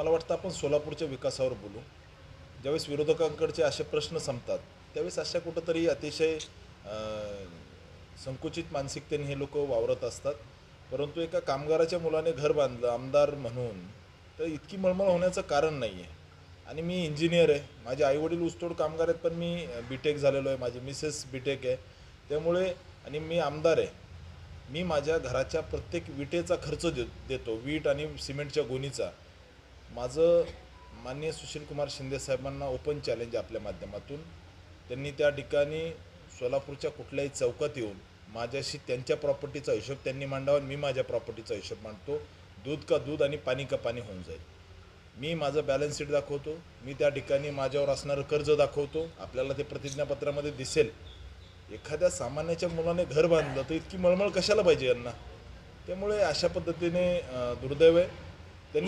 मला वाटतं आपण सोलापूरच्या विकासावर बोलू. ज्यावेळेस विरोधकांकडचे असे प्रश्न संपतात त्यावेळेस अशा कुठंतरी अतिशय संकुचित मानसिकतेने हे लोक वावरत असतात. परंतु एका कामगाराच्या मुलाने घर बांधलं आमदार म्हणून तर इतकी मळमळ होण्याचं कारण नाही आहे आणि मी इंजिनियर आहे. माझे आईवडील ऊसतोड कामगार आहेत पण मी बी टेक झालेलो आहे. माझी मिसेस बी टेक आहे. त्यामुळे आणि मी आमदार आहे. मी माझ्या घराच्या प्रत्येक विटेचा खर्च दे देतो. वीट आणि सिमेंटच्या गोणीचा. माझं माननीय सुशीलकुमार शिंदे साहेबांना ओपन चॅलेंज आपल्या माध्यमातून. त्यांनी त्या ठिकाणी सोलापूरच्या कुठल्याही चौकात येऊन माझ्याशी त्यांच्या प्रॉपर्टीचा हिशोब त्यांनी मांडावा मी माझ्या प्रॉपर्टीचा हिशोब मांडतो. दूध का दूध आणि पाणी का पाणी होऊन जाईल. मी माझं बॅलन्स शीट दाखवतो. मी त्या ठिकाणी माझ्यावर असणारं कर्ज दाखवतो. आपल्याला ते प्रतिज्ञापत्रामध्ये दिसेल. एखाद्या सामान्याच्या मुलाने घर बांधलं तर इतकी मळमळ कशाला पाहिजे यांना? त्यामुळे अशा पद्धतीने दुर्दैव आहे.